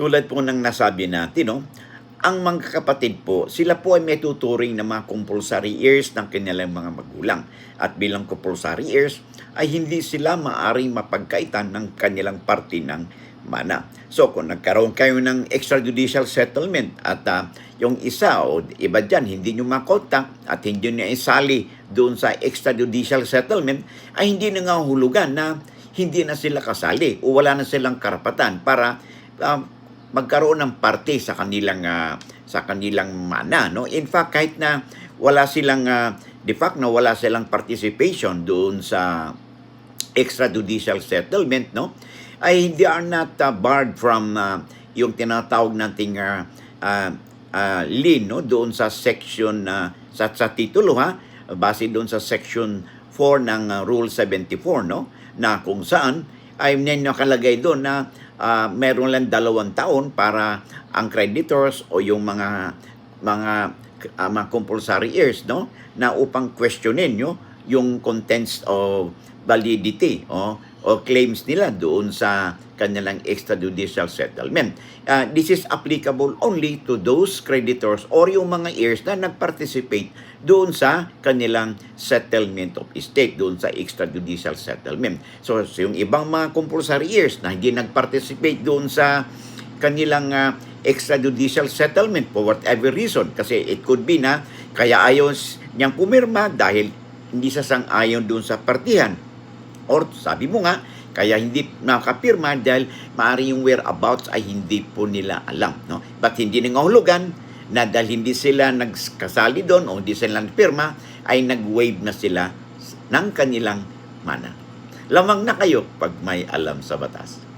tulad po ng nasabi natin, no? ang mga kapatid po, sila po ay may tuturing na mga compulsory heirs ng kanilang mga magulang. At bilang compulsory heirs, ay hindi sila maaring mapagkaitan ng kanilang parte ng mana. So kung nagkaroon kayo ng extrajudicial settlement at ah, yung isa o iba dyan, hindi nyo makontak at hindi nyo isali doon sa extrajudicial settlement, ay hindi na nga hulugan na hindi na sila kasali o wala na silang karapatan para ah, magkaroon ng parte sa kanilang ah, sa kanilang mana no? In fact kahit na wala silang ah, de facto na wala silang participation doon sa extrajudicial settlement no? Ay they are not ah, barred from ah, yung tinatawag nating uh, uh, uh, lien no? Doon sa section na sa, sa titulo ha? Base doon sa section 4 ng ah, rule 74 no? Na kung saan ay nakalagay doon na ah, meron lang dalawang taon para ang creditors o yung mga mga ah, mga compulsory heirs no? Na upang questionin nyo yung contents of validity o o claims nila doon sa kanilang extrajudicial settlement. Ah, this is applicable only to those creditors or yung mga heirs na nag-participate doon sa kanilang settlement of estate, doon sa extrajudicial settlement. So, so yung ibang mga compulsory heirs na hindi nag-participate doon sa kanilang ah, extrajudicial settlement for whatever reason. Kasi it could be na kaya ayaw niyang pumirma dahil hindi sa sang-ayon doon sa partihan. Or sabi mo nga, kaya hindi nakapirma dahil maaari yung whereabouts ay hindi po nila alam. No? But hindi nangahulugan na dahil hindi sila nagkasali doon o hindi sila nagpirma, ay nag-waive na sila ng kanilang mana. Lamang na kayo pag may alam sa batas.